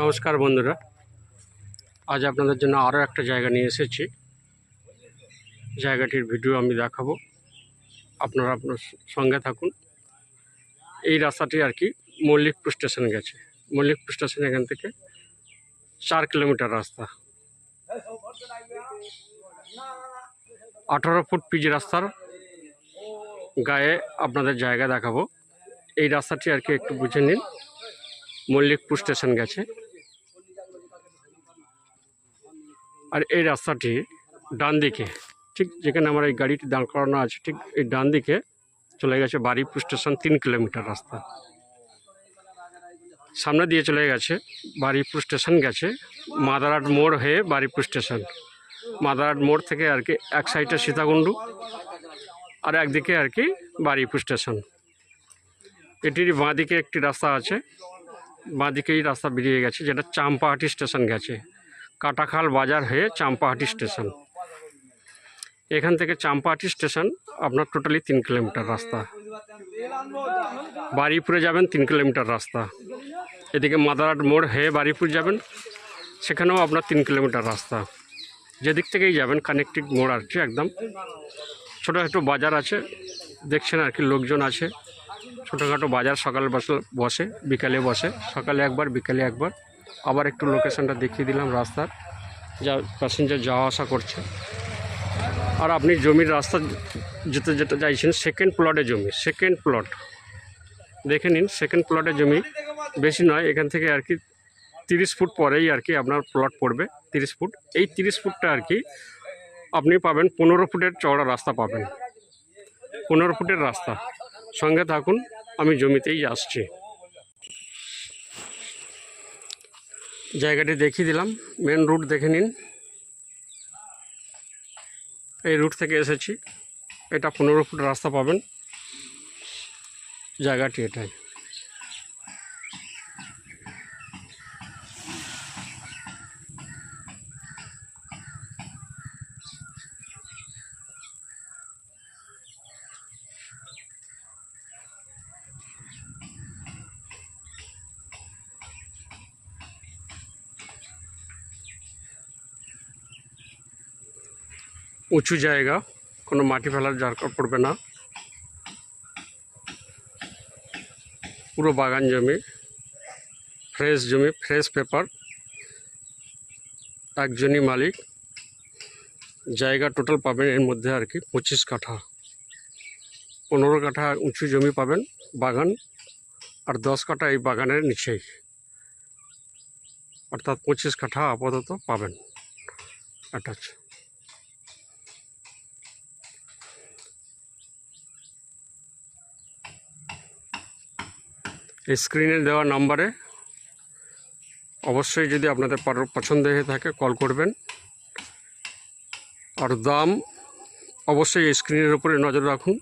নমস্কার বন্ধুরা। আজ আপনাদের জন্য আরও একটা জায়গা নিয়ে এসেছি। জায়গাটির ভিডিও আমি দেখাবো। আপনারা আপনার সঙ্গে থাকুন। এই রাস্তাটি আর কি মল্লিকপুর স্টেশন গেছে। মল্লিকপুর স্টেশন এখান থেকে চার কিলোমিটার রাস্তা। আঠারো ফুট পিচ রাস্তার গায়ে আপনাদের জায়গা দেখাবো। এই রাস্তাটি আর কি একটু বুঝে নিন। মল্লিকপুর স্টেশন গেছে। আর এই রাস্তাটি ডান দিকে, ঠিক যেখানে আমার এই গাড়িটি দাঁড় করানো আছে, ঠিক এই ডান দিকে চলে গেছে বারুইপুর স্টেশন তিন কিলোমিটার রাস্তা। সামনে দিয়ে চলে গেছে বারুইপুর স্টেশন গেছে মাদারহাট মোড় হয়ে বারুইপুর স্টেশন। মাদারহাট মোড় থেকে আর কি এক সাইডে সীতাকুণ্ডু আর একদিকে আর কি বারুইপুর স্টেশন। এটির বাঁদিকে একটি রাস্তা আছে, বাঁদিকেই রাস্তা বেরিয়ে গেছে, যেটা চাম্পাহাটি স্টেশন গেছে। কাটাখাল বাজার হয়ে চাম্পাহাটি স্টেশন। এখান থেকে চাম্পাহাটি স্টেশন আপনার টোটালি তিন কিলোমিটার রাস্তা। বারুইপুরে যাবেন তিন কিলোমিটার রাস্তা। এদিকে মাদারহাট মোড় হয়ে বারুইপুর যাবেন, সেখানেও আপনার তিন কিলোমিটার রাস্তা। যেদিক থেকেই যাবেন কানেক্টিভ মোড় আর কি একদম। ছোটো একটু বাজার আছে, দেখছেন আর কি লোকজন আছে। ছোটোখাটো বাজার সকাল বসে বসে, বিকালে বসে, সকালে একবার, বিকালে একবার। আবার একটু লোকেশনটা দেখিয়ে দিলাম রাস্তার। যা প্যাসেঞ্জার যাওয়া আসা করছে। আর আপনি জমির রাস্তা যেতে যেতে চাইছেন সেকেন্ড প্লটে জমি সেকেন্ড প্লট দেখে নিন সেকেন্ড প্লটে জমি। বেশি নয়, এখান থেকে আর কি তিরিশ ফুট পরেই আর কি আপনার প্লট পড়বে, তিরিশ ফুট। এই তিরিশ ফুটটা আর কি আপনি পাবেন, পনেরো ফুটের চওড়া রাস্তা পাবেন। পনেরো ফুটের রাস্তা। সঙ্গে থাকুন, আমি জমিতেই আসছি। জায়গাটি দেখিয়ে দিলাম। মেন রুট দেখে নিন। এই রুট থেকে এসেছি। এটা পনেরো ফুট রাস্তা পাবেন। জায়গাটি এটাই। উঁচু জায়গা, কোনো মাটি ফেলার দরকার পড়বে না। পুরো বাগান জমি, ফ্রেশ জমি, ফ্রেশ পেপার, একজনই মালিক। জায়গা টোটাল পাবেন এর মধ্যে আর কি পঁচিশ কাঠা। পনেরো কাঠা উঁচু জমি পাবেন বাগান, আর দশ কাঠা এই বাগানের নিচেই। অর্থাৎ পঁচিশ কাঠা আপাতত পাবেন। অ্যাটাচ স্ক্রিনে দেওয়া নাম্বারে অবশ্যই যদি আপনাদের পছন্দ হয়ে থাকে কল করবেন। আর দাম অবশ্যই স্ক্রিনের উপরে নজর রাখুন।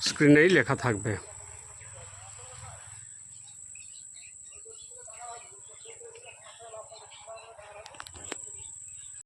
স্ক্রিনেই লেখা থাকবে।